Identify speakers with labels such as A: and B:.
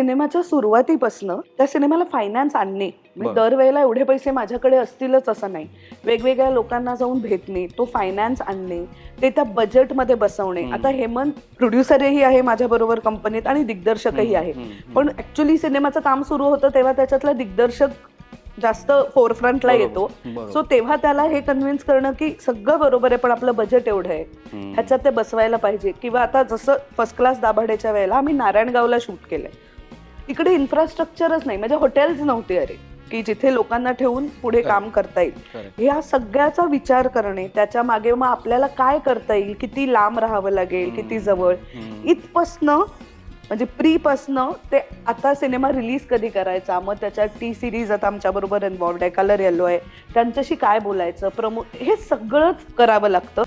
A: सिनेमाच्या सुरुवातीपासनं त्या सिनेमाला फायनान्स आणणे. म्हणजे. दरवेळेला एवढे पैसे माझ्याकडे असतीलच असं नाही. वेगवेगळ्या लोकांना जाऊन भेटणे तो फायनान्स आणणे ते त्या बजेटमध्ये बसवणे. आता हेमंत प्रोड्युसरही आहे माझ्याबरोबर कंपनीत आणि दिग्दर्शकही आहे. पण ऍक्च्युली सिनेमाचं काम सुरू होतं तेव्हा त्याच्यातला दिग्दर्शक जास्त फोरफ्रंटला येतो. सो तेव्हा त्याला हे कन्व्हिन्स करणं की सगळं बरोबर आहे पण आपलं बजेट एवढं आहे. ह्याच्यात ते बसवायला पाहिजे. किंवा आता जसं फर्स्ट क्लास दाभाडेच्या वेळेला आम्ही नारायणगावला शूट केलंय. तिकडे इन्फ्रास्ट्रक्चरच नाही म्हणजे हॉटेल्स नव्हते अरे की जिथे लोकांना ठेवून पुढे काम करता येईल. ह्या सगळ्याचा विचार करणे त्याच्यामागे मग आपल्याला काय करता येईल किती लांब राहावं लागेल किती जवळ. इथपासनं म्हणजे प्रीपासनं ते आता सिनेमा रिलीज कधी करायचा मग त्याच्यात टी सिरीज आता आमच्या बरोबर इन्वॉल्ड आहे कलर येलो आहे. त्यांच्याशी काय बोलायचं प्रमो हे सगळंच करावं लागतं.